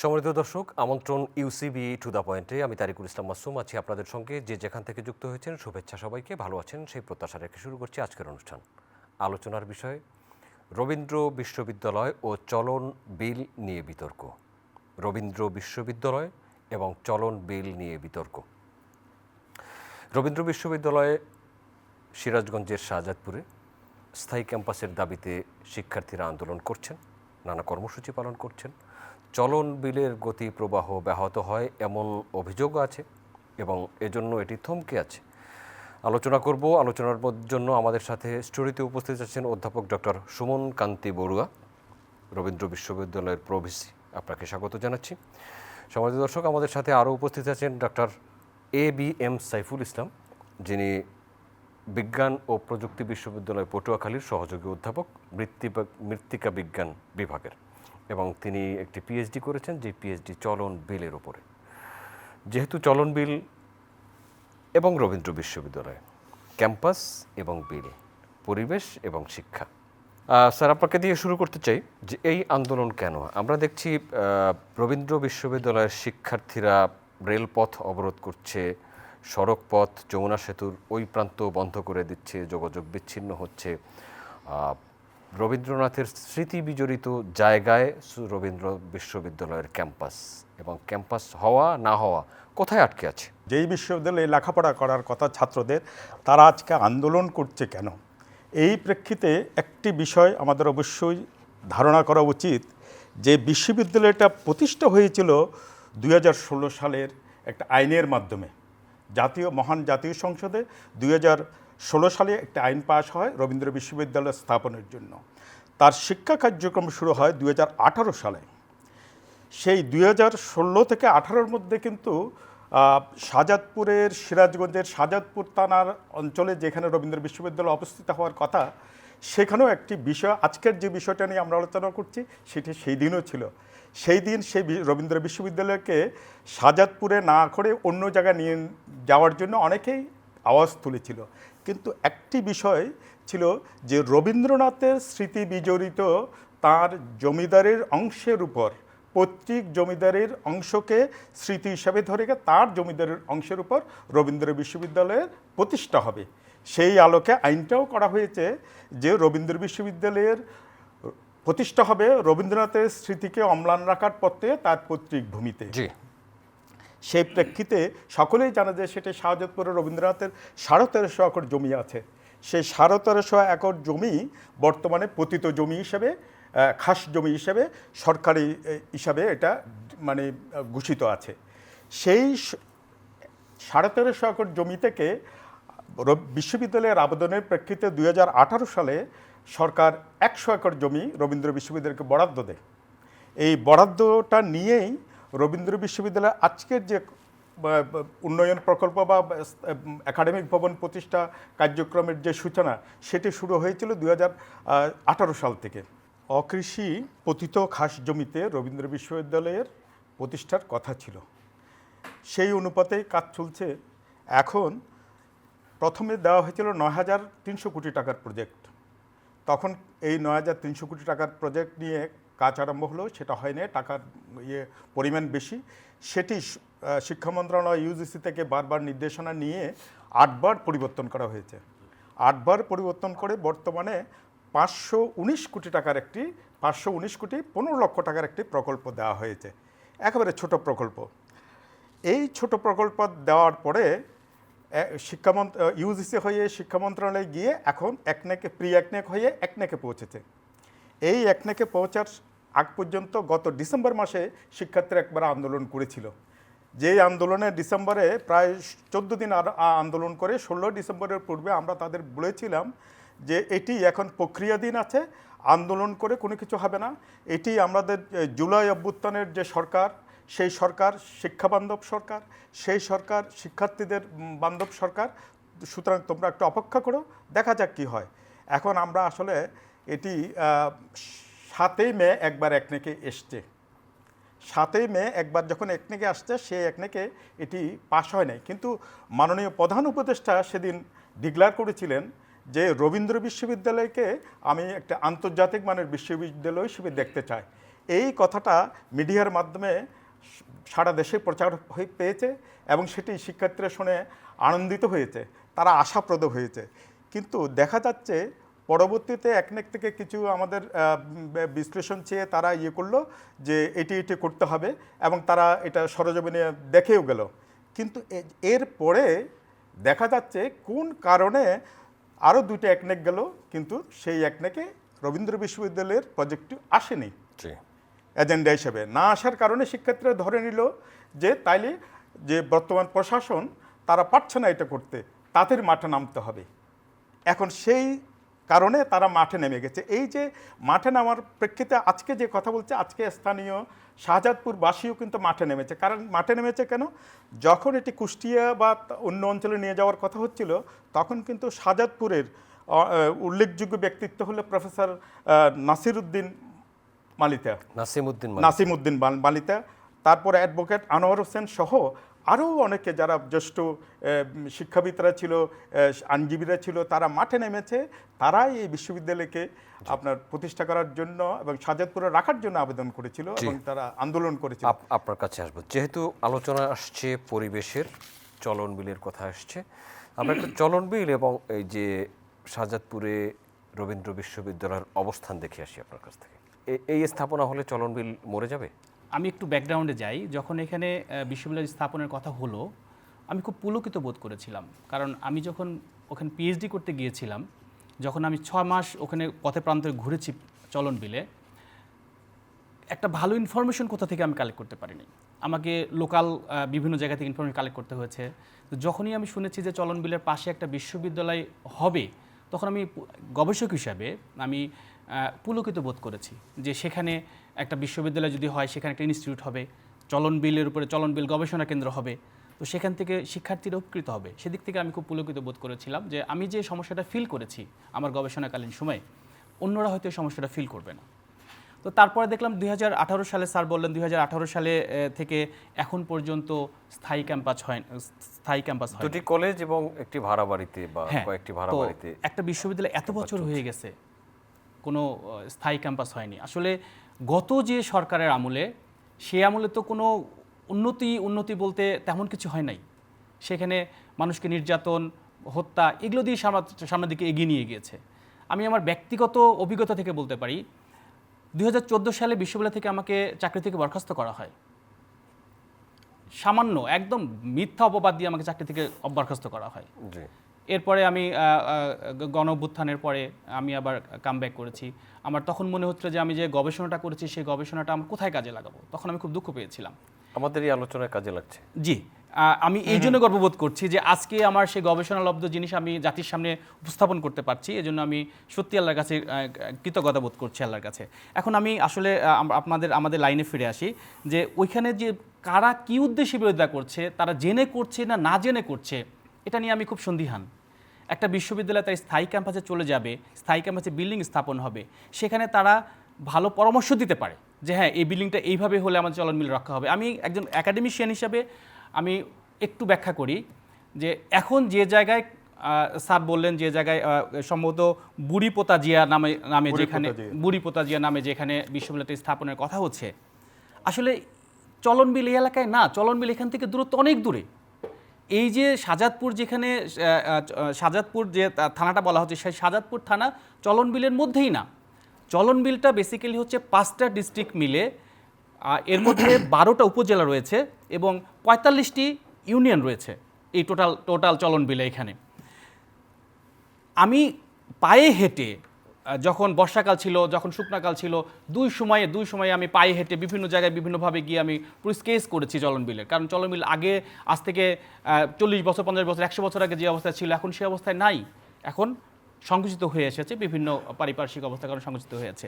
সম্মানিত দর্শক, আমন্ত্রণ ইউসিবি টু দ্য পয়েন্টে আমি তারিকুল ইসলাম মাসুম আছি আপনাদের সঙ্গে। যে যেখান থেকে যুক্ত হয়েছেন, শুভেচ্ছা সবাইকে, ভালো আছেন, সেই প্রত্যাশা রেখে শুরু করছি আজকের অনুষ্ঠান। আলোচনার বিষয়, রবীন্দ্র বিশ্ববিদ্যালয় ও চলন বিল নিয়ে বিতর্ক। রবীন্দ্র বিশ্ববিদ্যালয় এবং চলন বিল নিয়ে বিতর্ক। রবীন্দ্র বিশ্ববিদ্যালয়ে সিরাজগঞ্জের শাহজাদপুরে স্থায়ী ক্যাম্পাসের দাবিতে শিক্ষার্থীরা আন্দোলন করছেন, নানা কর্মসূচি পালন করছেন। চলন বিলের গতি প্রবাহ ব্যাহত হয় এমন অভিযোগও আছে এবং এজন্য এটি থমকে আছে। আলোচনা করব, আলোচনার জন্য আমাদের সাথে স্টুডিওতে উপস্থিত আছেন অধ্যাপক ডক্টর সুমন কান্তি বড়ুয়া, রবীন্দ্র বিশ্ববিদ্যালয়ের প্রভিসি। আপনাকে স্বাগত জানাচ্ছি। সমাজ দর্শক, আমাদের সাথে আরও উপস্থিত আছেন doctor A B M Saiful Islam, যিনি বিজ্ঞান ও প্রযুক্তি বিশ্ববিদ্যালয় পটুয়াখালীর সহযোগী অধ্যাপক মৃত্তিকা বিজ্ঞান বিভাগের। এবং তিনি একটি পিএইচডি করেছেন, যে পিএইচডি চলন বিলের উপরে। যেহেতু চলন বিল এবং রবীন্দ্র বিশ্ববিদ্যালয়, ক্যাম্পাস এবং বিল, পরিবেশ এবং শিক্ষা। স্যার, আপনাকে দিয়ে শুরু করতে চাই যে এই আন্দোলন কেন? আমরা দেখছি রবীন্দ্র বিশ্ববিদ্যালয়ের শিক্ষার্থীরা রেলপথ অবরোধ করছে সড়ক পথ যমুনা সেতুর ওই প্রান্ত বন্ধ করে দিচ্ছে, যোগাযোগ বিচ্ছিন্ন হচ্ছে। রবীন্দ্রনাথের স্মৃতি বিজড়িত জায়গায় রবীন্দ্র বিশ্ববিদ্যালয়ের ক্যাম্পাস এবং ক্যাম্পাস হওয়া, না হওয়া কোথায় আটকে আছে? যেই বিশ্ববিদ্যালয়ে লেখাপড়া করার কথা ছাত্রদের, তারা আজকে আন্দোলন করছে কেন? এই প্রেক্ষিতে একটি বিষয় আমাদের অবশ্যই ধারণা করা উচিত যে বিশ্ববিদ্যালয়টা প্রতিষ্ঠা হয়েছিল দুই হাজার ষোলো সালের একটা আইনের মাধ্যমে। জাতীয়, মহান জাতীয় সংসদে দুই হাজার ষোলো সালে একটা আইন পাশ হয় রবীন্দ্র বিশ্ববিদ্যালয় স্থাপনের জন্য। তার শিক্ষা কার্যক্রম শুরু হয় দুই হাজার আঠারো সালে। সেই দুই হাজার ষোলো থেকে আঠারোর মধ্যে কিন্তু আহ, শাহজাদপুরের সিরাজগঞ্জের শাহজাদপুর থানার অঞ্চলে যেখানে রবীন্দ্র বিশ্ববিদ্যালয় অবস্থিত হওয়ার কথা সেখানেও একটি বিষয় আজকের যে বিষয়টা নিয়ে আমরা আলোচনা করছি সেটি সেই দিনও ছিল। সেই দিন সেই রবীন্দ্র বিশ্ববিদ্যালয়কে শাহজাদপুরে না করে অন্য জায়গায় নিয়ে যাওয়ার জন্য অনেকেই আওয়াজ তুলেছিল। কিন্তু একটি বিষয় ছিল যে রবীন্দ্রনাথের স্মৃতি বিজড়িত তার জমিদারের অংশের উপর, পৈতৃক জমিদারের অংশকে স্মৃতি হিসাবে ধরে তার জমিদারের অংশের উপর রবীন্দ্র বিশ্ববিদ্যালয়ের প্রতিষ্ঠা হবে। সেই আলোকে আইনটাও করা হয়েছে যে রবীন্দ্র বিশ্ববিদ্যালয়ের প্রতিষ্ঠা হবে রবীন্দ্রনাথের স্মৃতিকে অম্লান রাখার পথে তার পৈতৃক ভূমিতে। সেই প্রেক্ষিতে সকলেই জানে যে সেটি শাহজাদপুরে রবীন্দ্রনাথের সাড়ে তেরোশো একর জমি আছে। সেই সাড়ে তেরোশো একর জমি বর্তমানে পতিত জমি হিসেবে খাস জমি হিসেবে সরকারি হিসাবে এটা মানে ঘোষিত আছে। সেই সাড়ে তেরোশো একর জমি থেকে বিশ্ববিদ্যালয়ের আবেদনের প্রেক্ষিতে দু হাজার আঠারো সালে সরকার একশো একর জমি রবীন্দ্র বিশ্ববিদ্যালয়কে বরাদ্দ দেয়। এই বরাদ্দটা নিয়েই রবীন্দ্র বিশ্ববিদ্যালয় আজকের যে উন্নয়ন প্রকল্প বা একাডেমিক ভবন প্রতিষ্ঠা কার্যক্রমের যে সূচনা, সেটি শুরু হয়েছিল দু হাজার আঠারো সাল থেকে। অকৃষি পতিত খাস জমিতে রবীন্দ্র বিশ্ববিদ্যালয়ের প্রতিষ্ঠার কথা ছিল। সেই অনুপাতেই কাজ চলছে। এখন প্রথমে দেওয়া হয়েছিল নয় হাজার তিনশো কোটি টাকার প্রজেক্ট। তখন এই নয় হাজার তিনশো কোটি টাকার প্রজেক্ট নিয়ে কাজ আরম্ভ হলো, সেটা হয়নি, টাকার ইয়ে পরিমাণ বেশি। সেটি শিক্ষা মন্ত্রণালয় ইউজিসি থেকে বারবার নির্দেশনা নিয়ে আটবার পরিবর্তন করা হয়েছে। আটবার পরিবর্তন করে বর্তমানে পাঁচশো উনিশ কোটি টাকার একটি, পাঁচশো উনিশ কোটি পনেরো লক্ষ টাকার একটি প্রকল্প দেওয়া হয়েছে। একেবারে ছোট প্রকল্প। এই ছোট প্রকল্প দেওয়ার পরে শিক্ষামন্ত্র ইউজিসি হয়ে শিক্ষা মন্ত্রণালয়ে গিয়ে এখন একনেকে প্রি একনেক হয়ে একনেকে পৌঁছেছে। এই একনেকে পৌঁছার আগ পর্যন্ত গত ডিসেম্বর মাসে শিক্ষার্থীরা একবার আন্দোলন করেছিল। যেই আন্দোলনে ডিসেম্বরে প্রায় চোদ্দ দিন আর আন্দোলন করে ষোলো ডিসেম্বরের পূর্বে আমরা তাদের বলেছিলাম যে এটি এখন প্রক্রিয়াধীন আছে, আন্দোলন করে কোনো কিছু হবে না। এটি আমাদের জুলাই অভ্যুত্থানের যে সরকার, সেই সরকার শিক্ষাবান্ধব সরকার, সেই সরকার শিক্ষার্থীদের বান্ধব সরকার, সুতরাং তোমরা একটু অপেক্ষা করো, দেখা যাক কি হয়। এখন আমরা আসলে এটি সাতই মে একবার একনেকে এসছে। সাতই মে একবার যখন একনেকে আসছে, সে একনেকে এটি পাশ হয় নাই। কিন্তু মাননীয় প্রধান উপদেষ্টা সেদিন ডিক্লার করেছিলেন যে, রবীন্দ্র বিশ্ববিদ্যালয়কে আমি একটা আন্তর্জাতিক মানের বিশ্ববিদ্যালয় হিসেবে দেখতে চাই। এই কথাটা মিডিয়ার মাধ্যমে সারা দেশে প্রচার হয়ে পেয়েছে এবং সেটি শিক্ষার্থীরা শুনে আনন্দিত হয়েছে, তারা আশাপ্রদ হয়েছে। কিন্তু দেখা যাচ্ছে পরবর্তীতে একনেক থেকে কিছু আমাদের বিশ্লেষণ চেয়ে তারা ইয়ে করল যে এটি এটি করতে হবে এবং তারা এটা সরজমিনে দেখেও গেল। কিন্তু এর পরে দেখা যাচ্ছে কোন কারণে আরও দুইটা একনেক গেল কিন্তু সেই একনেকে রবীন্দ্র বিশ্ববিদ্যালয়ের প্রজেক্টটি আসেনি। এজেন্ডা হিসেবে। না আসার কারণে শিক্ষার্থীরা ধরে নিল যে তাইলে যে বর্তমান প্রশাসন তারা পারছে না এটা করতে তাদের মাঠে নামতে হবে। এখন সেই কারণে তারা মাঠে নেমে গেছে। এই যে মাঠে নামার প্রেক্ষিতে আজকে যে কথা বলছে আজকে স্থানীয় শাহজাদপুরবাসীও কিন্তু মাঠে নেমেছে। কারণ মাঠে নেমেছে কেন? যখন এটি কুষ্টিয়া বা অন্য অঞ্চলে নিয়ে যাওয়ার কথা হচ্ছিল তখন কিন্তু শাহজাদপুরের উল্লেখযোগ্য ব্যক্তিত্ব হলো প্রফেসর নাসির উদ্দিন মালিতা। নাসিমউদ্দিন মালিক। নাসিম উদ্দিন বাল- বালিতা তারপরে অ্যাডভোকেট আনোয়ার হোসেন সহ আরও অনেকে যারা জ্যেষ্ঠ শিক্ষাবিদরা ছিল আইনজীবীরা ছিল তারা মাঠে নেমেছে তারাই এই বিশ্ববিদ্যালয়কে আপনার প্রতিষ্ঠা করার জন্য এবং সাজাদপুরে রাখার জন্য আবেদন করেছিল এবং তারা আন্দোলন করেছিল। আপনার কাছে আসব। যেহেতু আলোচনা আসছে পরিবেশের চলন বিলের কথা আসছে আমরা একটা চলন বিল এবং এই যে শাহজাদপুরে রবীন্দ্র বিশ্ববিদ্যালয়ের অবস্থান দেখে আসি আপনার কাছ থেকে। এই স্থাপনা হলে চলন বিল মরে যাবে? আমি একটু ব্যাকগ্রাউন্ডে যাই। যখন এখানে বিশ্ববিদ্যালয় স্থাপনের কথা হলো, আমি খুব পুলকিত বোধ করেছিলাম। কারণ আমি যখন ওখানে পিএইচডি করতে গিয়েছিলাম, যখন আমি ছ মাস ওখানে পথে প্রান্তে ঘুরেছি চলন বিলে, একটা ভালো ইনফরমেশন কোথা থেকে আমি কালেক্ট করতে পারিনি। আমাকে লোকাল বিভিন্ন জায়গা থেকে ইনফরমেশন কালেক্ট করতে হয়েছে। তো যখনই আমি শুনেছি যে চলন বিলের পাশে একটা বিশ্ববিদ্যালয় হবে, তখন আমি গবেষক হিসাবে আমি পুলকিত বোধ করেছি যে সেখানে একটা বিশ্ববিদ্যালয় যদি হয় সেখানে একটা ইনস্টিটিউট হবে চলন বিলের উপরে চলন বিল গবেষণা কেন্দ্র হবে তো সেখান থেকে শিক্ষার্থীরা উপকৃত হবে। সেদিক থেকে আমি খুব পুলকিত বোধ করেছিলাম যে আমি যে সমস্যাটা ফিল করেছি আমার গবেষণাকালীন সময়ে অন্যরা হয়তো এই সমস্যাটা ফিল করবে না। তো তারপরে দেখলাম দুই হাজার আঠারো সালে স্যার বললেন দুই সালে থেকে এখন পর্যন্ত স্থায়ী ক্যাম্পাস হয় স্থায়ী ক্যাম্পাস হয় দুটি কলেজ এবং একটি ভাড়া বাড়িতে বা হ্যাঁ কয়েকটি ভাড়া বাড়িতে একটা বিশ্ববিদ্যালয় এত বছর হয়ে গেছে কোনো স্থায়ী ক্যাম্পাস হয়নি। আসলে গত যে সরকারের আমলে সে আমলে তো কোনো উন্নতি উন্নতি বলতে তেমন কিছু হয় নাই। সেখানে মানুষকে নির্যাতন, হত্যা, এগুলো দিয়ে সামনে, সামনের দিকে এগিয়ে নিয়ে গিয়েছে। আমি আমার ব্যক্তিগত অভিজ্ঞতা থেকে বলতে পারি দু হাজার চোদ্দ সালে বিশ্ববিদ্যালয় থেকে আমাকে চাকরি থেকে বরখাস্ত করা হয়। সামান্য, একদম মিথ্যা অপবাদ দিয়ে আমাকে চাকরি থেকে বরখাস্ত করা হয়। এরপরে আমি গণ অভ্যুত্থানের পরে আমি আবার কাম করেছি। আমার তখন মনে হচ্ছে যে আমি যে গবেষণাটা করেছি সেই গবেষণাটা আমি কোথায় কাজে লাগাবো? তখন আমি খুব দুঃখ পেয়েছিলাম। আমাদের এই আলোচনায় কাজে লাগছে। জি। আমি এই জন্য গর্ববোধ করছি যে আজকে আমার সেই গবেষণালব্ধ জিনিস আমি জাতির সামনে উপস্থাপন করতে পারছি এই জন্য আমি সত্যি আল্লাহর কাছে কৃতজ্ঞতা বোধ করছি আল্লাহর কাছে। এখন আমি আসলে আপনাদের আমাদের লাইনে ফিরে আসি যে ওইখানে যে কারা কি উদ্দেশ্যে বিরোধিতা করছে তারা জেনে করছে না না জেনে করছে এটা নিয়ে আমি খুব সন্দিহান। একটা বিশ্ববিদ্যালয় তার স্থায়ী ক্যাম্পাসে চলে যাবে স্থায়ী ক্যাম্পাসে বিল্ডিং স্থাপন হবে সেখানে তারা ভালো পরামর্শ দিতে পারে যে হ্যাঁ এই বিল্ডিংটা এইভাবে হলে আমাদের চলন মিল রক্ষা হবে। আমি একজন অ্যাকাডেমিশিয়ান হিসাবে আমি একটু ব্যাখ্যা করি যে এখন যে জায়গায় স্যার বললেন যে জায়গায় সম্ভবত বুড়ি পোতাজিয়া নামে নামে যেখানে। বুড়ি পোতাজিয়া নামে যেখানে বিশ্ববিদ্যালয়টি স্থাপনের কথা হচ্ছে। আসলে চলন বিল এই এলাকায় না চলন বিল এখান থেকে দূরত্ব অনেক দূরে। এই যে সাজাদপুর যেখানে সাজাদপুর যে থানাটা বলা হচ্ছে, সেই সাজাদপুর থানা চলন বিলের মধ্যেই না। চলন বিলটা বেসিক্যালি হচ্ছে পাঁচটা ডিস্ট্রিক্ট মিলে এর মধ্যে বারোটা উপজেলা রয়েছে এবং পঁয়তাল্লিশটি ইউনিয়ন রয়েছে এই টোটাল টোটাল চলন বিলে এখানে। আমি পায়ে হেঁটে যখন বর্ষাকাল ছিল, যখন শুকনাকাল ছিল, দুই সময়ে দুই সময়ে আমি পায়ে হেঁটে বিভিন্ন জায়গায় বিভিন্নভাবে গিয়ে আমি স্কেচ করেছি চলন বিলের। কারণ চলন বিল আগে, আজ থেকে চল্লিশ বছর, পঞ্চাশ বছর, একশো বছর আগে যে অবস্থায় ছিল, এখন সেই অবস্থায় নাই। এখন সংকুচিত হয়ে এসেছে, বিভিন্ন পারিপার্শ্বিক অবস্থার কারণে সংকুচিত হয়েছে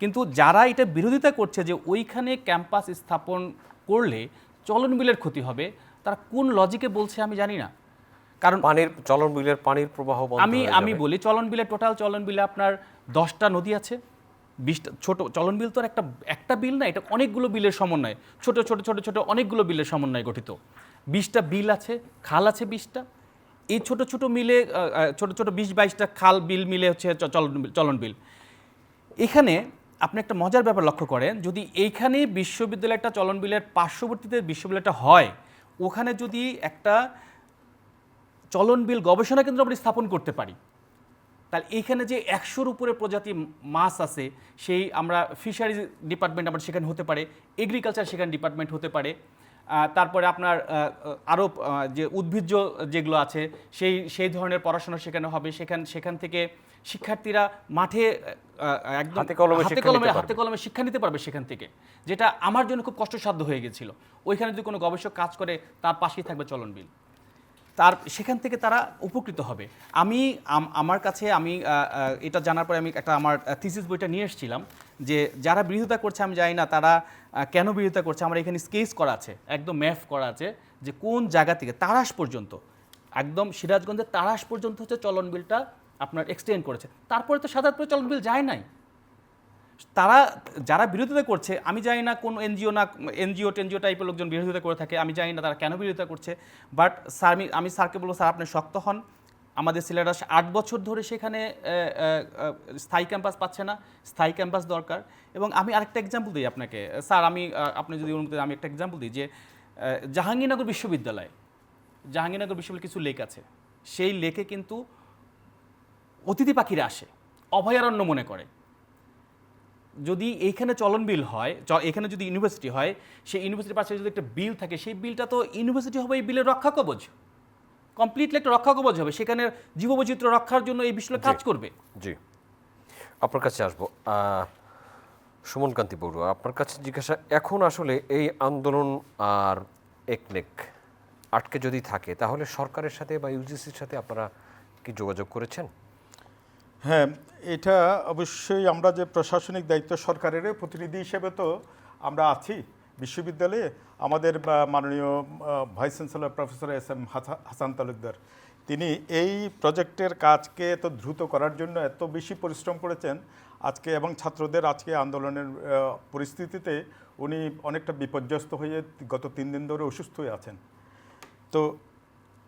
কিন্তু যারা এটা বিরোধিতা করছে যে ওইখানে ক্যাম্পাস স্থাপন করলে চলন বিলের ক্ষতি হবে, তারা কোন লজিকে বলছে আমি জানি না। কারণ পানির চলন বিলের পানির প্রবাহ আমি আমি বলি চলন বিলে টোটাল চলন বিলে আপনার দশটা নদী আছে বিশটা ছোট চলন বিল তো আর একটা একটা বিল না এটা অনেকগুলো বিলের সমন্বয় ছোট ছোট ছোট ছোট অনেকগুলো বিলের সমন্বয়ে গঠিত। বিশটা বিল আছে খাল আছে বিশটা এই ছোট ছোট মিলে ছোট ছোট বিশ বাইশটা খাল বিল মিলে হচ্ছে চলন বিল- চলন বিল। এখানে আপনি একটা মজার ব্যাপার লক্ষ্য করেন যদি এইখানে বিশ্ববিদ্যালয় একটা চলন বিলের পার্শ্ববর্তীতে বিশ্ববিদ্যালয়টা হয় ওখানে যদি একটা চলন বিল গবেষণা কেন্দ্র আমরা স্থাপন করতে পারি। তাহলে এইখানে যে একশোর উপরে প্রজাতি মাছ আছে সেই আমরা ফিশারিজ ডিপার্টমেন্ট আমরা সেখানে হতে পারে এগ্রিকালচার সেখানে ডিপার্টমেন্ট হতে পারে। তারপরে আপনার আরও যে উদ্ভিজ্জ যেগুলো আছে সেই সেই ধরনের পড়াশোনা সেখানে হবে। সেখান সেখান থেকে শিক্ষার্থীরা মাঠে একদম হাতে কলমে হাতে কলমে শিক্ষা নিতে পারবে সেখান থেকে যেটা আমার জন্য খুব কষ্টসাধ্য হয়ে গেছিল। ওইখানে যদি কোনো গবেষক কাজ করে তার পাশেই থাকবে চলন বিল। তার, সেখান থেকে তারা উপকৃত হবে। আমি আমার কাছে আমি এটা জানার পরে আমি একটা আমার থিসিস বইটা নিয়ে এসেছিলাম যে যারা বিরোধিতা করছে আমি জানি না, তারা কেন বিরোধিতা করছে? আমার এখানে স্কেচ করা আছে, একদম ম্যাপ করা আছে যে কোন জায়গা থেকে, তারাস পর্যন্ত। একদম সিরাজগঞ্জের তারাস পর্যন্ত হচ্ছে চলন বিলটা আপনার এক্সটেন্ড করেছে। তারপরে তো সাধারণত চলন বিল যায় নাই। তারা, যারা বিরোধিতা করছে, আমি জানি না কোন এনজিও না, এনজিও টেনজিও টাইপের লোকজন বিরোধিতা করে থাকে, আমি জানি না তারা কেন বিরোধিতা করছে বাট স্যার আমি আমি স্যারকে বলব, স্যার, আপনি শক্ত হন। আমাদের সিলেবাস আট বছর ধরে সেখানে স্থায়ী ক্যাম্পাস পাচ্ছে না, স্থায়ী ক্যাম্পাস দরকার। এবং আমি আরেকটা এক্সাম্পল দিই আপনাকে। স্যার, আমি আপনি যদি অনুমতি আমি একটা এক্সাম্পল দিই যে জাহাঙ্গীরনগর বিশ্ববিদ্যালয় জাহাঙ্গীরনগর বিশ্ববিদ্যালয় কিছু লেক আছে। সেই লেকে কিন্তু অতিথি পাখিরা আসে, অভয়ারণ্য মনে করে। যদি এইখানে চলন বিল হয় এখানে যদি ইউনিভার্সিটি হয় সেই ইউনিভার্সিটির পাশে যদি একটা বিল থাকে সেই বিলটা তো ইউনিভার্সিটি হবে এই বিলের রক্ষা কবচ। কমপ্লিটলি একটা রক্ষা কবচ হবে সেখানে জীববৈচিত্র্য রক্ষার জন্য এই বিশ্ববিদ্যালয় কাজ করবে। জি। আপনার কাছে আসব। আহ, সুমন কান্তি বড়ুয়া আপনার কাছে জিজ্ঞাসা এখন আসলে এই আন্দোলন আর একনেক আটকে যদি থাকে তাহলে সরকারের সাথে বা ইউজিসির সাথে আপনারা কি যোগাযোগ করেছেন? হ্যাঁ এটা অবশ্যই আমরা যে প্রশাসনিক দায়িত্ব সরকারের প্রতিনিধি হিসেবে তো আমরা আছি বিশ্ববিদ্যালয়ে। আমাদের মাননীয় vice chancellor professor S M হাসা- হাসান তালুকদার। তিনি এই প্রজেক্টের কাজকে এত দ্রুত করার জন্য এত বেশি পরিশ্রম করেছেন আজকে এবং ছাত্রদের আজকে আন্দোলনের পরিস্থিতিতে উনি অনেকটা বিপর্যস্ত হয়ে গত তিন দিন ধরে অসুস্থ হয়ে আছেন। তো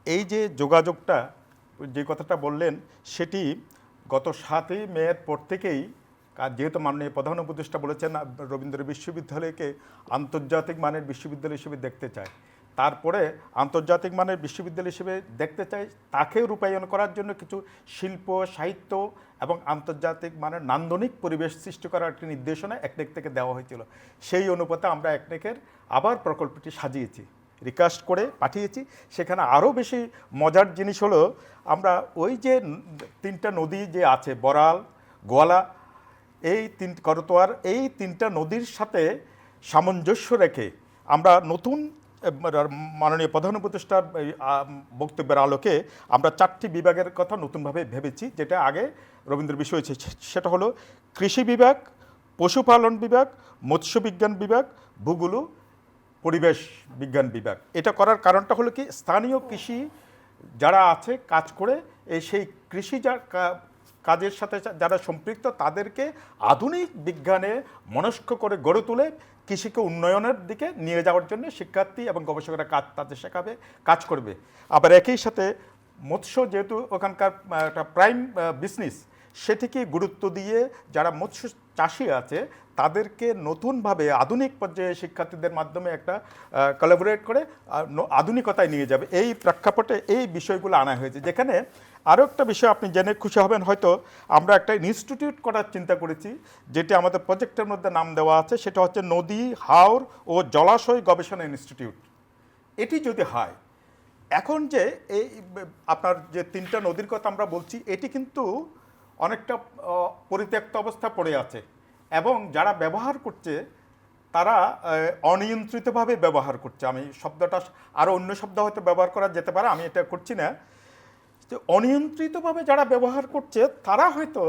এই যে যোগাযোগটা, যে কথাটা বললেন, সেটি গত সাতই মেয়ের পর থেকেই যেহেতু মাননীয় প্রধান উপদেষ্টা বলেছেন রবীন্দ্র বিশ্ববিদ্যালয়কে আন্তর্জাতিক মানের বিশ্ববিদ্যালয় হিসেবে দেখতে চায়। তারপরে আন্তর্জাতিক মানের বিশ্ববিদ্যালয় হিসেবে দেখতে চাই তাকে রূপায়ণ করার জন্য কিছু শিল্প, সাহিত্য এবং আন্তর্জাতিক মানের নান্দনিক পরিবেশ সৃষ্টি করার একটি নির্দেশনা একনেক থেকে দেওয়া হয়েছিল। সেই অনুপাতে আমরা একনেকের আবার প্রকল্পটি সাজিয়েছি। রিকাস্ট করে পাঠিয়েছি। সেখানে আরও বেশি মজার জিনিস হলো, আমরা ওই যে তিনটা নদী যে আছে, বরাল, গোয়ালা, এই তিন, করতোয়ার, এই তিনটা নদীর সাথে সামঞ্জস্য রেখে আমরা নতুন মাননীয় প্রধান উপদেষ্টার বক্তব্যের আলোকে আমরা চারটি বিভাগের কথা নতুনভাবে ভেবেছি, যেটা আগে রবীন্দ্র বিশ্ব হয়েছে। সেটা হলো কৃষি বিভাগ, পশুপালন বিভাগ মৎস্য বিজ্ঞান বিভাগ, ভূগোল পরিবেশ বিজ্ঞান বিভাগ। এটা করার কারণটা হলো কি, স্থানীয় কৃষি যারা আছে কাজ করে এই সেই কৃষি যা কাজের সাথে যারা সম্পৃক্ত, তাদেরকে আধুনিক বিজ্ঞানে মনস্ক করে গড়ে তুলে কৃষিকে উন্নয়নের দিকে নিয়ে যাওয়ার জন্য শিক্ষার্থী এবং গবেষকরা কাজ তাদের শেখাবে, কাজ করবে। আবার একই সাথে মৎস্য যেহেতু ওখানকার একটা প্রাইম বিজনেস সেটিকে গুরুত্ব দিয়ে যারা মৎস্য চাষি আছে, তাদেরকে নতুনভাবে আধুনিক পর্যায়ে শিক্ষার্থীদের মাধ্যমে একটা কোলাবোরেট করে আধুনিকতায় নিয়ে যাবে। এই প্রেক্ষাপটে এই বিষয়গুলো আনা হয়েছে। যেখানে আরও একটা বিষয় আপনি জেনে খুশি হবেন, হয়তো আমরা একটা ইনস্টিটিউট করার চিন্তা করেছি, যেটি আমাদের প্রজেক্টের মধ্যে নাম দেওয়া আছে, সেটা হচ্ছে নদী, হাওর ও জলাশয় গবেষণা ইনস্টিটিউট এটি যদি হয়, এখন যে এই, আপনার যে তিনটা নদীর কথা আমরা বলছি, এটি কিন্তু অনেকটা পরিত্যক্ত অবস্থা পড়ে আছে। এবং যারা ব্যবহার করছে, তারা অনিয়ন্ত্রিতভাবে ব্যবহার করছে। আমি শব্দটা আরও অন্য শব্দ হয়তো ব্যবহার করা যেতে পারে, আমি এটা করছি না। যে অনিয়ন্ত্রিতভাবে যারা ব্যবহার করছে, তারা হয়তো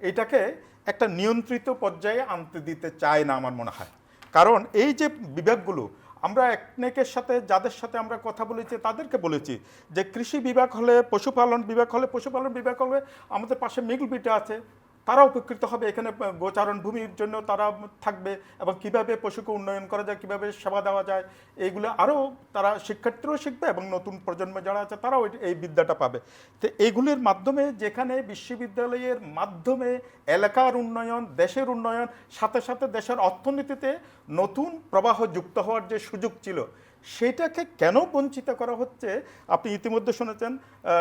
এটাকে একটা নিয়ন্ত্রিত পর্যায়ে আনতে দিতে চায় না, আমার মনে হয়। কারণ এই যে বিভাগগুলো আমরা একনেকের সাথে, যাদের সাথে আমরা কথা বলেছি, তাদেরকে বলেছি যে কৃষি বিভাগ হলে, পশুপালন বিভাগ হলে, পশুপালন বিভাগ হলে আমাদের পাশে মিগল বিটা আছে। তারা উপকৃত হবে। এখানে গোচারণ ভূমির জন্য তারা থাকবে এবং কীভাবে পশুকে উন্নয়ন করা যায়, কীভাবে সেবা দেওয়া যায়, এইগুলো আরও তারা শিক্ষার্থীরাও শিখবে এবং নতুন প্রজন্ম যারা আছে তারাও এই- বিদ্যাটা পাবে। তো এইগুলির মাধ্যমে যেখানে বিশ্ববিদ্যালয়ের মাধ্যমে এলাকার উন্নয়ন, দেশের উন্নয়ন, সাথে সাথে দেশের অর্থনীতিতে নতুন প্রবাহ যুক্ত হওয়ার যে সুযোগ ছিল, সেটাকে কেন বঞ্চিত করা হচ্ছে? আপনি ইতিমধ্যে শুনেছেন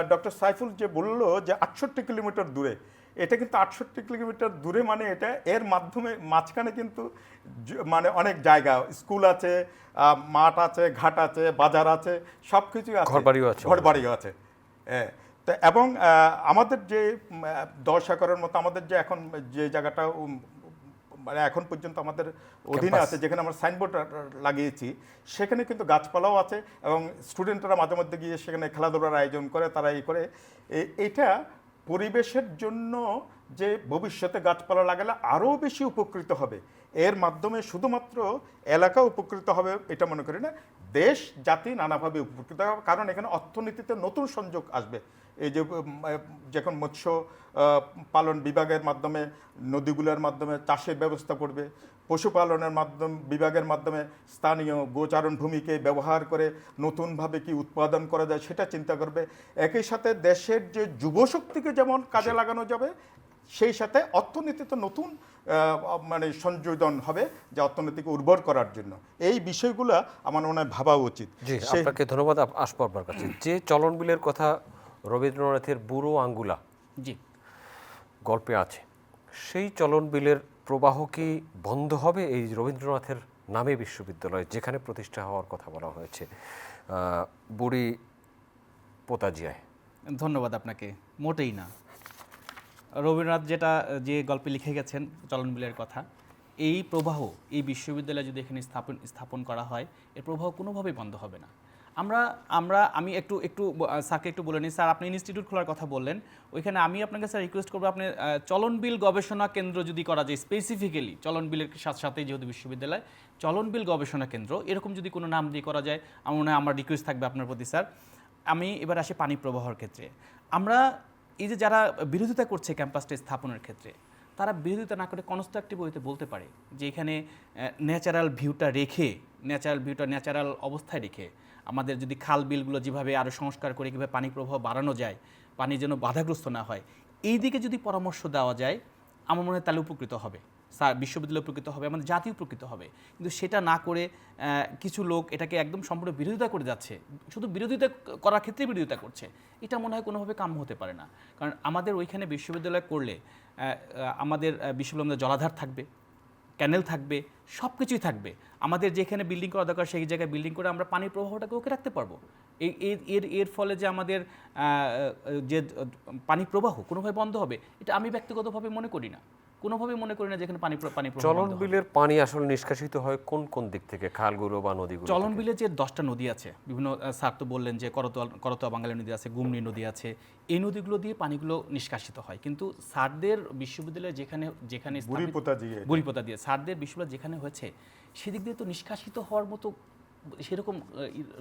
ডক্টর সাইফুল যে বলল যে আটষট্টি কিলোমিটার দূরে এটা কিন্তু আটষট্টি কিলোমিটার দূরে মানে এটা এর মাধ্যমে মাঝখানে কিন্তু মানে অনেক জায়গা স্কুল আছে মাঠ আছে ঘাট আছে বাজার আছে সব কিছুই আছে। ঘরবাড়িও আছে। ঘরবাড়িও আছে। হ্যাঁ তো এবং আমাদের যে দশ একরের মতো আমাদের যে এখন যে জায়গাটা মানে এখন পর্যন্ত আমাদের অধীনে আছে যেখানে আমরা সাইনবোর্ড লাগিয়েছি সেখানে কিন্তু গাছপালাও আছে এবং স্টুডেন্টরা মাঝে মধ্যে গিয়ে সেখানে খেলাধুলার আয়োজন করে তারা এই করে। এটা পরিবেশের জন্য যে ভবিষ্যতে গাছপালা লাগালে আরও বেশি উপকৃত হবে। এর মাধ্যমে শুধুমাত্র এলাকা উপকৃত হবে এটা মনে করি না, দেশ, জাতি নানাভাবে উপকৃত হবে। কারণ এখানে অর্থনীতিতে নতুন সংযোগ আসবে। এই যে যখন মৎস্য পালন বিভাগের মাধ্যমে, নদীগুলোর মাধ্যমে চাষের ব্যবস্থা করবে পশুপালনের মাধ্যম বিভাগের মাধ্যমে স্থানীয় গোচারণ ভূমিকে ব্যবহার করে নতুনভাবে কি উৎপাদন করা যায় সেটা চিন্তা করবে। একই সাথে দেশের যে যুবশক্তিকে যেমন কাজে লাগানো যাবে সেই সাথে অর্থনীতিতে নতুন মানে সংযোজন হবে যে অর্থনীতিকে উর্বর করার জন্য। এই বিষয়গুলো আমার মনে হয় ভাবা উচিত। আপনাকে ধন্যবাদ। আসব আপনার কাছে। যে চলন বিলের কথা রবীন্দ্রনাথের বুড়ো আঙ্গুলা জি। গল্পে আছে সেই চলন বিলের প্রবাহ কি বন্ধ হবে? এই রবীন্দ্রনাথের নামে বিশ্ববিদ্যালয় যেখানে প্রতিষ্ঠা হওয়ার কথা বলা হয়েছে বুড়ি পোতাজিয়ায়। ধন্যবাদ আপনাকে, মোটেই না। রবীন্দ্রনাথ যেটা, যে গল্পে লিখে গেছেন, চলন বিলের কথা, এই প্রবাহ, এই বিশ্ববিদ্যালয় যদি এখানে স্থাপন স্থাপন করা হয়, এর প্রবাহ কোনোভাবেই বন্ধ হবে না। আমরা আমরা আমি একটু একটু স্যারকে একটু বলে নিই। স্যার আপনি ইনস্টিটিউট খোলার কথা বললেন। ওইখানে আমি আপনাকে স্যার রিকোয়েস্ট করব আপনি আহ, চলন বিল গবেষণা কেন্দ্র যদি করা যায় স্পেসিফিক্যালি চলন বিলের সাথে সাথে যেহেতু বিশ্ববিদ্যালয় চলন বিল গবেষণা কেন্দ্র এরকম যদি কোনো নাম দিয়ে করা যায় আমার মনে হয় আমার রিকোয়েস্ট থাকবে আপনার প্রতি স্যার। আমি এবার আসি পানি প্রবাহর ক্ষেত্রে। আমরা এই যে যারা বিরোধিতা করছে ক্যাম্পাসটা স্থাপনের ক্ষেত্রে তারা বিরোধিতা না করে কনস্ট্রাকটিভ ওয়েতে বলতে পারে যে এখানে ন্যাচারাল ভিউটা রেখে ন্যাচারাল ভিউটা ন্যাচারাল অবস্থায় রেখে আমাদের যদি খাল বিলগুলো যেভাবে আরও সংস্কার করে কীভাবে পানি প্রবাহ বাড়ানো যায় পানি যেন বাধাগ্রস্ত না হয় এই দিকে যদি পরামর্শ দেওয়া যায় আমার মনে হয় তাহলে উপকৃত হবে। স্যার বিশ্ববিদ্যালয় উপকৃত হবে আমাদের জাতি উপকৃত হবে। কিন্তু সেটা না করে কিছু লোক এটাকে একদম সম্পূর্ণ বিরোধিতা করে যাচ্ছে। শুধু বিরোধিতা করার ক্ষেত্রে বিরোধিতা করছে। এটা মনে হয় কোনোভাবে কাম্য হতে পারে না। কারণ আমাদের ওইখানে বিশ্ববিদ্যালয় করলে আমাদের আহ, বিশ্ববিদ্যালয়ের জলাধার থাকবে। ক্যানেল থাকবে সব কিছুই থাকবে। আমাদের যেখানে বিল্ডিং করা দরকার, সেই জায়গায় বিল্ডিং করে আমরা পানির প্রবাহটাকে ওকে রাখতে পারব। এর এর এর ফলে যে আমাদের যে পানি প্রবাহ কোনোভাবে বন্ধ হবে, এটা আমি ব্যক্তিগতভাবে মনে করি না। কোনোভাবে মনে করি না যেখানে পানি পানি চলন বিলের পানি আসলে নিষ্কাশিত হয় কোন কোন দিক থেকে? খালগুলো বা নদীগুলো চলন বিলে যে দশটা নদী আছে বিভিন্ন স্যার তো বললেন যে করতোয়া করতোয়া বাঙালি নদী আছে গুমনি নদী আছে এই নদীগুলো দিয়ে পানিগুলো নিষ্কাশিত হয়। কিন্তু স্যারদের বিশ্ববিদ্যালয়ে যেখানে যেখানে বুড়ি স্থাপিত- পোতা দিয়ে। বুড়িপোতা দিয়ে। স্যারদের বিশ্ববিদ্যালয় যেখানে হয়েছে সেদিক দিয়ে তো নিষ্কাশিত হওয়ার মতো সেরকম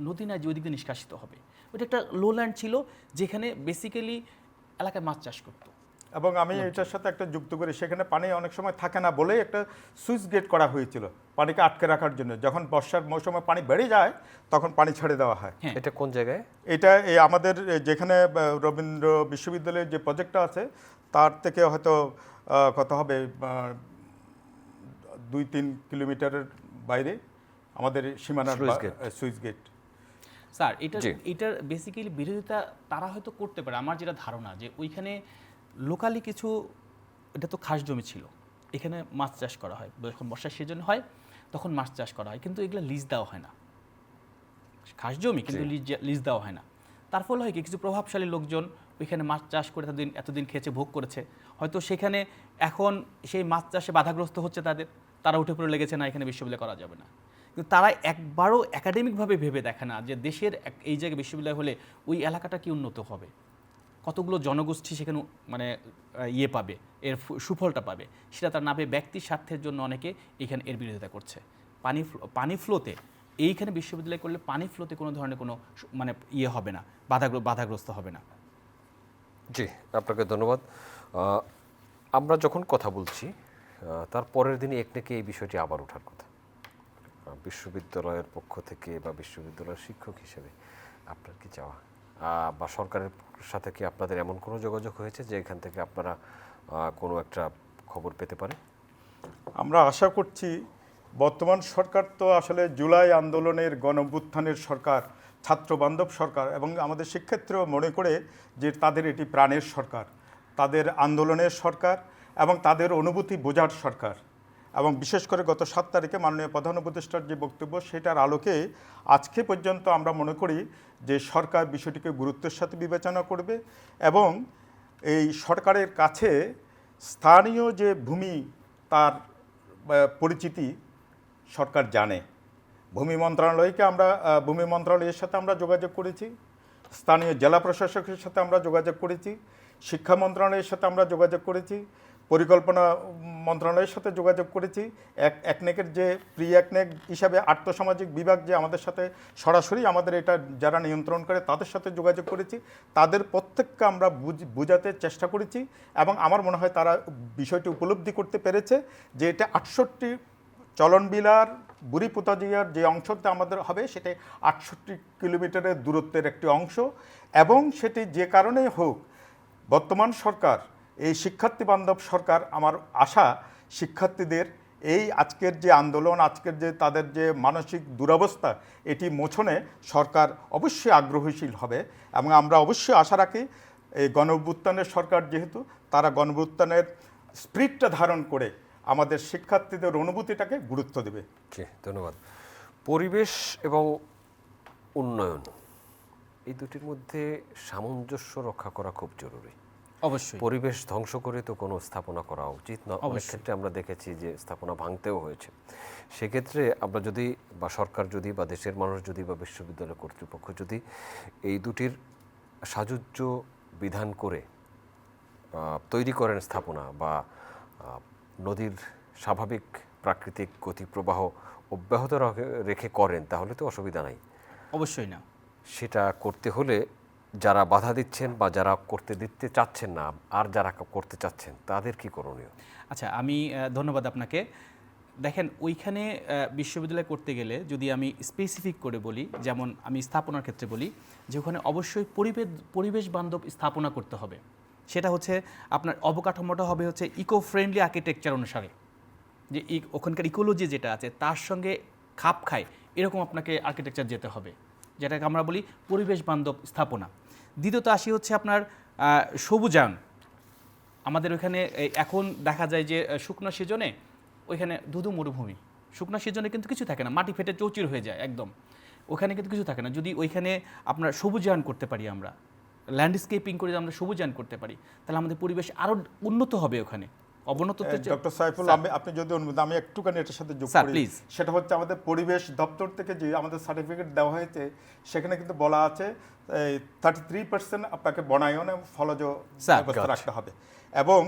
নদী নাই যে ওই দিক দিয়ে নিষ্কাশিত হবে। ওটা একটা লোল্যান্ড ছিল যেখানে বেসিক্যালি এলাকায় মাছ চাষ করতো। এবং আমি এটার সাথে একটা যুক্ত করি সেখানে পানি অনেক সময় থাকে না বলেই একটা সুইচ গেট করা হয়েছিল পানিকে আটকে রাখার জন্য যখন বর্ষার মৌসুমে পানি বেড়ে যায় তখন পানি ছেড়ে দেওয়া হয় হ্যাঁ। এটা কোন জায়গায় এটা এই আমাদের যেখানে রবীন্দ্র বিশ্ববিদ্যালয়ের যে প্রজেক্টটা আছে তার থেকে হয়তো কত হবে দুই তিন কিলোমিটারের বাইরে আমাদের সীমানার। সুইচ গেট স্যার এটা। এটার বেসিক্যালি বিরোধিতা তারা হয়তো করতে পারে আমার যেটা ধারণা যে ওইখানে লোকালি কিছু এটা তো খাস জমি ছিল। এখানে মাছ চাষ করা হয়। যখন বর্ষার সিজন হয় তখন মাছ চাষ করা হয়। কিন্তু এগুলো লিজ দেওয়া হয় না। খাস জমি কিন্তু লিজ লিজ দেওয়া হয় না। তার ফলে হয় কি কিছু প্রভাবশালী লোকজন ওইখানে মাছ চাষ করে এতদিন এতদিন খেয়েছে ভোগ করেছে। হয়তো সেখানে এখন সেই মাছ চাষে বাধাগ্রস্ত হচ্ছে তাদের। তারা উঠে পড়ে লেগেছে না এখানে বিশ্ববিদ্যালয় করা যাবে না। কিন্তু তারা একবারও একাডেমিকভাবে ভেবে দেখে না যে দেশের এক- এই জায়গায় বিশ্ববিদ্যালয় হলে ওই এলাকাটা কি উন্নত হবে। কতগুলো জনগোষ্ঠী সেখানে মানে ইয়ে পাবে, এর সুফলটা পাবে, সেটা তার না পেয়ে ব্যক্তির স্বার্থের জন্য অনেকে এখানে এর বিরোধিতা করছে। পানি পানি ফ্লোতে, এইখানে বিশ্ববিদ্যালয় করলে পানি ফ্লোতে কোনো ধরনের কোনো মানে ইয়ে হবে না, বাধাগ্র, বাধাগ্রস্ত হবে না। জি, আপনাকে ধন্যবাদ। আমরা যখন কথা বলছি তার পরের দিনই একনেকে এই বিষয়টি আবার ওঠার কথা। বিশ্ববিদ্যালয়ের পক্ষ থেকে বা বিশ্ববিদ্যালয়ের শিক্ষক হিসেবে আপনার কি চাওয়া? বা সরকারের সাথে কি আপনাদের এমন কোনো যোগাযোগ হয়েছে যে এখান থেকে আপনারা কোনো একটা খবর পেতে পারে আমরা আশা করছি বর্তমান সরকার তো আসলে জুলাই আন্দোলনের গণভ্যুত্থানের সরকার, ছাত্র বান্ধব সরকার এবং আমাদের শিক্ষার্থীরাও মনে করে যে তাদের এটি প্রাণের সরকার, তাদের আন্দোলনের সরকার এবং তাদের অনুভূতি বোঝার সরকার। এবং বিশেষ করে গত সাত তারিখে মাননীয় প্রধান উপদেষ্টার যে বক্তব্য, সেটার আলোকে আজকে পর্যন্ত আমরা মনে করি যে সরকার বিষয়টিকে গুরুত্বের সাথে বিবেচনা করবে এবং এই সরকারের কাছে স্থানীয় যে ভূমি তার পরিচিতি সরকার জানে। ভূমি মন্ত্রণালয়কে আমরা ভূমি মন্ত্রণালয়ের সাথে আমরা যোগাযোগ করেছি, স্থানীয় জেলা প্রশাসকের সাথে আমরা যোগাযোগ করেছি, শিক্ষা মন্ত্রণালয়ের সাথে আমরা যোগাযোগ করেছি পরিকল্পনা মন্ত্রণালয়ের সাথে যোগাযোগ করেছি। এক, একনেকের যে প্রি একনেক হিসাবে আর্থসামাজিক বিভাগ যে আমাদের সাথে সরাসরি আমাদের এটা যারা নিয়ন্ত্রণ করে তাদের সাথে যোগাযোগ করেছি। তাদের প্রত্যেককে আমরা বুঝ- বোঝাতে চেষ্টা করেছি এবং আমার মনে হয় তারা বিষয়টি উপলব্ধি করতে পেরেছে যে এটা আটষট্টি চলনবিলার, বুড়ি পোতাজিয়ার যে অংশটা আমাদের হবে সেটা আটষট্টি কিলোমিটারের দূরত্বের একটি অংশ এবং সেটি যে কারণেই হোক বর্তমান সরকার এই শিক্ষার্থী বান্ধব সরকার আমার আশা, শিক্ষার্থীদের এই আজকের যে আন্দোলন, আজকের যে তাদের যে মানসিক দুরবস্থা, এটি মোছনে সরকার অবশ্যই আগ্রহীশীল হবে এবং আমরা অবশ্যই আশা রাখি এই গণভ্যুত্থানের সরকার যেহেতু, তারা গণভ্যুত্থানের স্পিরিটটা ধারণ করে আমাদের শিক্ষার্থীদের অনুভূতিটাকে গুরুত্ব দেবে। ধন্যবাদ। পরিবেশ এবং উন্নয়ন, এই দুটির মধ্যে সামঞ্জস্য রক্ষা করা খুব জরুরি। অবশ্যই। পরিবেশ ধ্বংস করে তো কোনো স্থাপনা করা উচিত না। অনেক ক্ষেত্রে আমরা দেখেছি যে স্থাপনা ভাঙতেও হয়েছে। সেক্ষেত্রে আমরা যদি বা সরকার যদি বা দেশের মানুষ যদি বা বিশ্ববিদ্যালয় কর্তৃপক্ষ যদি এই দুটির সাযুজ্য বিধান করে তৈরি করেন স্থাপনা বা নদীর স্বাভাবিক প্রাকৃতিক গতিপ্রবাহ অব্যাহত রেখে করেন তাহলে তো অসুবিধা নাই। অবশ্যই না। সেটা করতে হলে যারা বাধা দিচ্ছেন বা যারা করতে দিতে চাচ্ছেন না, আর যারা করতে চাচ্ছেন, তাদের কি করণীয়? আচ্ছা আমি ধন্যবাদ আপনাকে। দেখেন, ওইখানে বিশ্ববিদ্যালয় করতে গেলে যদি আমি স্পেসিফিক করে বলি, যেমন আমি স্থাপনার ক্ষেত্রে বলি, যে ওখানে অবশ্যই পরিবেশ পরিবেশ বান্ধব স্থাপনা করতে হবে। সেটা হচ্ছে আপনার অবকাঠামোটা হবে হচ্ছে ইকো ফ্রেন্ডলি আর্কিটেকচার অনুসারে। যে ওখানকার ইকোলজি যেটা আছে, তার সঙ্গে খাপ খায়, এরকম আপনাকে আর্কিটেকচার যেতে হবে। যেটাকে আমরা বলি পরিবেশ বান্ধব স্থাপনা। দ্বিতীয়ত আসি হচ্ছে আপনার সবুজায়ন। আমাদের ওইখানে এখন দেখা যায় যে শুকনো সিজনে ওইখানে ধুধু মরুভূমি। শুকনো সিজনে কিন্তু কিছু থাকে না, মাটি ফেটে চৌচির হয়ে যায় একদম। ওখানে কিন্তু কিছু থাকে না। যদি ওইখানে আপনার সবুজায়ন করতে পারি আমরা ল্যান্ডস্কেপিং করে আমরা সবুজায়ন করতে পারি, তাহলে আমাদের পরিবেশ আরও উন্নত হবে ওখানে। অবনত ডক্টর সাইফুল। আমি আপনি যদি অনুমতি আমি একটুখানি এটার সাথে যোগ করি। সেটা হচ্ছে আমাদের পরিবেশ দপ্তর থেকে যে আমাদের সার্টিফিকেট দেওয়া হয়েছে সেখানে কিন্তু বলা আছে থার্টি থ্রি পার্সেন্ট আপনাকে বনায়ন এবং ফলজ ব্যবস্থা রাখতে হবে। এবং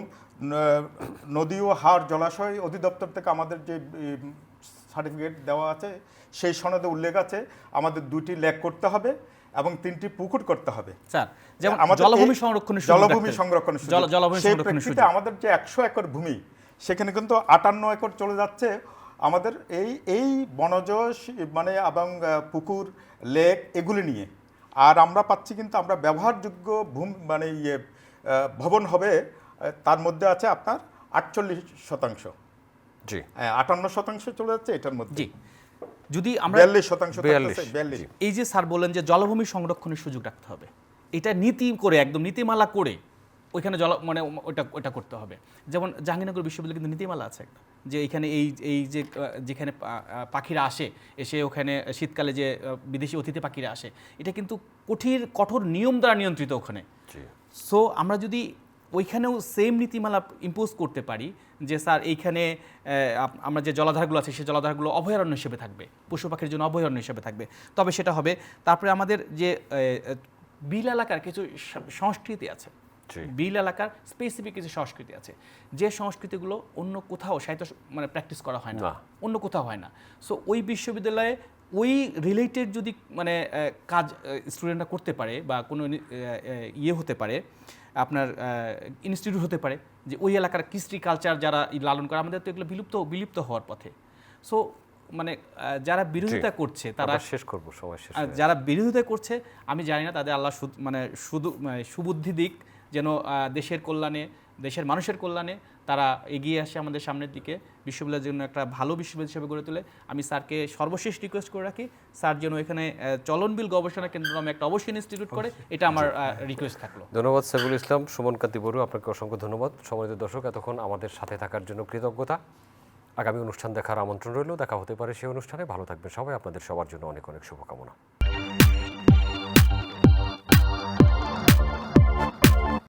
নদী ও হাড় জলাশয় অধিদপ্তর থেকে আমাদের যে সার্টিফিকেট দেওয়া আছে সেই সনদে উল্লেখ আছে আমাদের দুটি লেক করতে হবে। এবং তিনটি পুকুর করতে হবে। স্যার যেমন আমাদের জলভূমি সংরক্ষণের জলভূমি সংরক্ষণের। জলভূমি সেই প্রেক্ষিতে আমাদের যে একশো একর ভূমি সেখানে কিন্তু আটান্ন একর চলে যাচ্ছে। আমাদের এই এই বনজ মানে এবং পুকুর লেক এগুলি নিয়ে। আর আমরা পাচ্ছি কিন্তু আমরা ব্যবহারযোগ্য ভূমি মানে ইয়ে ভবন হবে তার মধ্যে আছে আপনার আটচল্লিশ শতাংশ। জি। হ্যাঁ, আটান্ন শতাংশ চলে যাচ্ছে এটার মধ্যে। জি। যদি আমরা বিয়াল্লিশ শতাংশ বিয়াল্লিশ। এই যে স্যার বললেন যে জলভূমি সংরক্ষণের সুযোগ রাখতে হবে এটা নীতি করে একদম নীতিমালা করে ওইখানে জল মানে ওটা ওটা করতে হবে। যেমন জাহাঙ্গীরনগর বিশ্ববিদ্যালয়ে কিন্তু নীতিমালা আছে একটা যে এখানে এই এই যে যেখানে পাখিরা আসে এসে ওখানে শীতকালে যে বিদেশি অতিথি পাখিরা আসে এটা কিন্তু কঠিন কঠোর নিয়ম দ্বারা নিয়ন্ত্রিত ওখানে। সো আমরা যদি ওইখানেও সেম নীতিমালা ইম্পোজ করতে পারি যে স্যার এইখানে আমরা যে জলাধারগুলো আছে সেই জলাধারগুলো অভয়ারণ্য হিসেবে থাকবে পশু পাখির জন্য অভয়ারণ্য হিসেবে থাকবে। তবে সেটা হবে তারপরে আমাদের যে বিল এলাকার কিছু সংস্কৃতি আছে। বিল এলাকার স্পেসিফিক কিছু সংস্কৃতি আছে। যে সংস্কৃতিগুলো অন্য কোথাও সাহিত্য মানে প্র্যাকটিস করা হয় না। অন্য কোথাও হয় না। সো ওই বিশ্ববিদ্যালয়ে ওই রিলেটেড যদি মানে কাজ স্টুডেন্টরা করতে পারে বা কোনো ইয়ে হতে পারে আপনার ইনস্টিটিউট হতে পারে যে ওই এলাকার কৃষ্টি কালচার যারা লালন করে আমাদের তো এগুলো বিলুপ্ত বিলুপ্ত হওয়ার পথে। সো মানে যারা বিরোধিতা করছে তারা শেষ করব সবাই শেষ আর যারা বিরোধিতা করছে আমি জানি না তাদের আল্লাহ মানে শুধু সুবুদ্ধি দিক যেন দেশের কল্যাণে দেশের মানুষের কল্যাণে তারা এগিয়ে আসে আমাদের সামনের দিকে। বিশ্ববিদ্যালয়ের জন্য একটা ভালো বিশ্ববিদ্যালয় হিসেবে গড়ে তোলে। আমি স্যারকে সর্বশেষ রিকোয়েস্ট করে রাখি স্যার যেন এখানে চলনবিল গবেষণা কেন্দ্র নামে একটা অবশ্যই ইনস্টিটিউট করে। এটা আমার রিকোয়েস্ট থাকল। ধন্যবাদ সাইফুল ইসলাম সুমন কান্তি বড়ু আপনাকে অসংখ্য ধন্যবাদ। সম্মানিত দর্শক এতক্ষণ আমাদের সাথে থাকার জন্য কৃতজ্ঞতা। আগামী অনুষ্ঠান দেখার আমন্ত্রণ রইল দেখা হতে পারে সেই অনুষ্ঠানে। ভালো থাকবেন সবাই আপনাদের সবার জন্য অনেক অনেক শুভকামনা।